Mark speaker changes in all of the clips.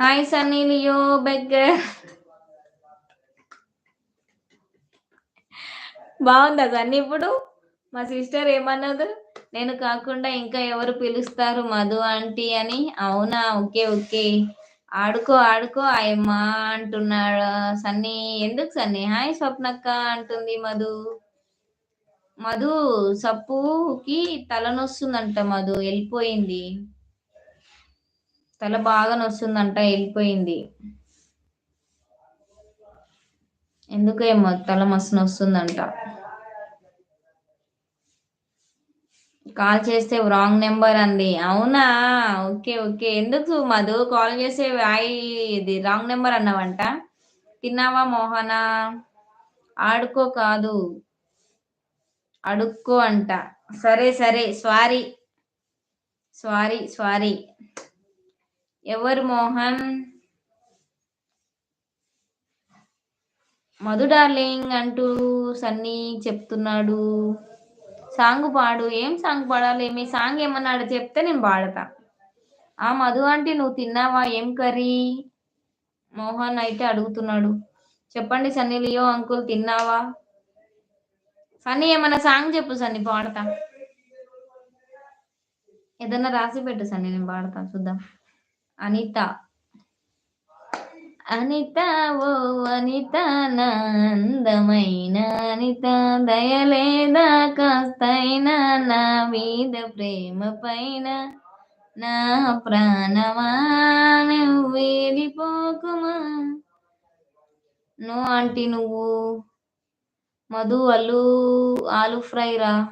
Speaker 1: Hi Sunny Leo beggar. బాగుందా సన్నీ ఇప్పుడు? మా సిస్టర్ ఏమన్నది? నేను కాకుండా ఇంకా ఎవరు పిలుస్తారు మధు ఆంటీ అని? అవునా? Okay okay. ఆడుకో ఆడుకో అయ్యమ్మా అంటున్నాడు సన్నీ. ఎందుకు సన్నీ? హాయ్ స్వప్నక్క అంటుంది మధు. మధు సప్పుకి తలనొస్తుందంట మధు వెళ్ళిపోయింది. తల బాగా నొస్తుందంట వెళ్ళిపోయింది. ఎందుకు తల మస్తు నొస్తుందంట. కాల్ చేస్తే రాంగ్ నెంబర్ అంది. అవునా? Okay okay. ఎందుకు మధు? కాల్ చేసే వాయి ఇది రాంగ్ నెంబర్ అన్నావంట. తిన్నావా మోహన? ఆడుకో కాదు. అడుక్కో అంట. సరే సరే. స్వారీ. సారీ సారీ ఎవరు మోహన్? మధు డార్లింగ్ అంటూ సన్నీ చెప్తున్నాడు. సాంగ్ పాడు. ఏం సాంగ్ పాడాలి? మీ సాంగ్ ఏమన్నాడు చెప్తే నేను పాడతా. ఆ మధు అంటే నువ్వు తిన్నావా? ఏం కర్రీ? మోహన్ అయితే అడుగుతున్నాడు. చెప్పండి సన్నీ లియో అంకుల్ తిన్నావా? సన్నీ ఏమన్నా సాంగ్ చెప్పు సన్నీ పాడతా. ఏదన్నా రాసి పెట్టు సన్నీ నేను పాడతా. చూద్దాం. అనిత. అనిత ఓ అనిత నా అనిత దయలేదా కాస్తైనా నా మీద ప్రేమ పైన? నా ప్రాణమా నువ్వు వెళ్ళిపోకుమా నువ్వు ఆంటీ నువ్వు మధు అల్లు ఆలు ఫ్రై రా.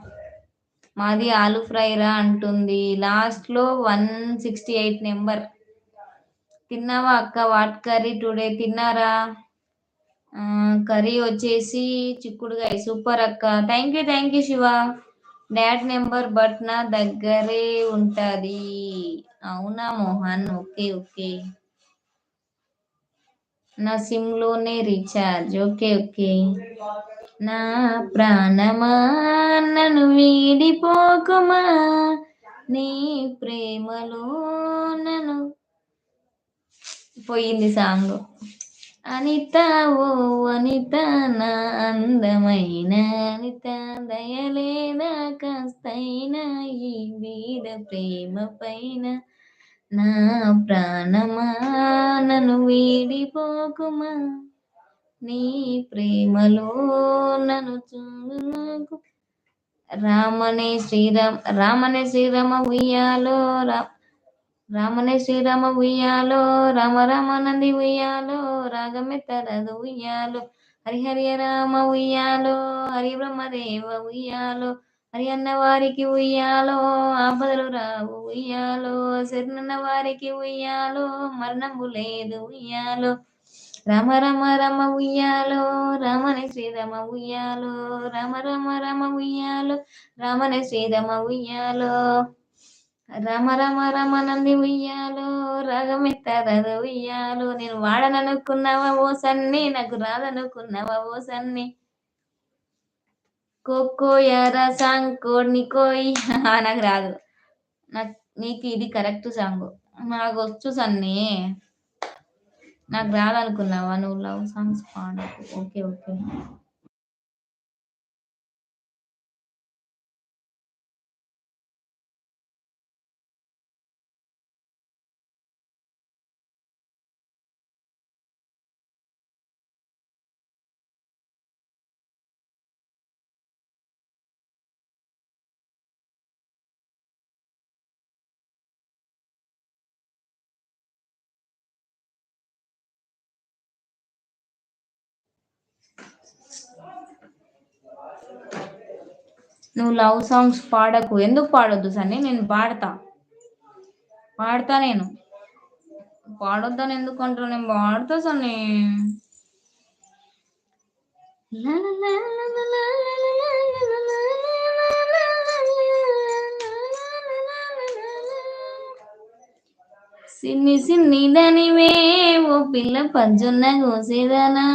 Speaker 1: మాది ఆలు ఫ్రై రా అంటుంది. లాస్ట్లో వన్ సిక్స్టీ ఎయిట్ నెంబర్. తిన్నావా అక్క? What curry today? తిన్నారా? కర్రీ వచ్చేసి చిక్కుడుగాయ. సూపర్ అక్క. Thank you thank you Shiva. Dad number but నా దగ్గరే ఉంటది. అవునా మోహన్? Okay okay. నా సిమ్లోనే రీఛార్జ్. Okay okay. నా ప్రాణమా నన్ను వీడిపోకుమా? నీ ప్రేమలో నన్ను పోయింది సాంగ్. అనిత ఓ అనిత నా అందమైన అనిత దయలేనా కాస్తైనా ఈ వీడ ప్రేమ పైన. నా ప్రాణమా నన్ను వీడిపోకుమా? నీ ప్రేమలో నన్ను చూకు రామనే శ్రీరామ రామనే శ్రీరామ ఉయ్యాలో రా రామనే శ్రీరామ ఉయ్యాలో రామ రామానంది ఉయ్యాలో రాగమెత్తరదు ఉయ్యాలో. హరి హరి రామ ఉయ్యాలో హరి బ్రహ్మదేవ ఉయ్యాలో హరి అన్న వారికి ఉయ్యాలో ఆపదలు రావు ఉయ్యాలో. శరణన్న వారికి ఉయ్యాలో మరణము లేదు ఉయ్యాలో. రామ రామ రామ ఉయ్యాలో రామని శ్రీరామ ఉయ్యాలో. రామ రామ రామ ఉయ్యాలో రామని శ్రీరామ ఉయ్యాలో. రామ రామ రామ నంది ఉయ్యాలో రాగమెత్తారదు ఉయ్యాలు. నేను వాడననుకున్నావా ఓ సన్ని నాకు రాదనుకున్నావా ఓ సన్ని. కోకో సాంగ్ కోడ్ని కోయి. నాకు రాదు. నాకు నీకు ఇది కరెక్ట్ సాంగ్. నాకు వచ్చు సన్ని. నాకు రాదనుకున్నావా? నువ్వు లవ్ సాంగ్స్ పాడకు. Okay okay. నువ్వు లవ్ సాంగ్స్ పాడకు. ఎందుకు పాడొద్దు సన్ని? నేను పాడతా. పాడతా నేను. పాడొద్దని ఎందుకు అంటారు నేను పాడతా సన్ని. సిన్ని సిన్ని దానివే ఓ పిల్ల పంచున్న కోసేదానా.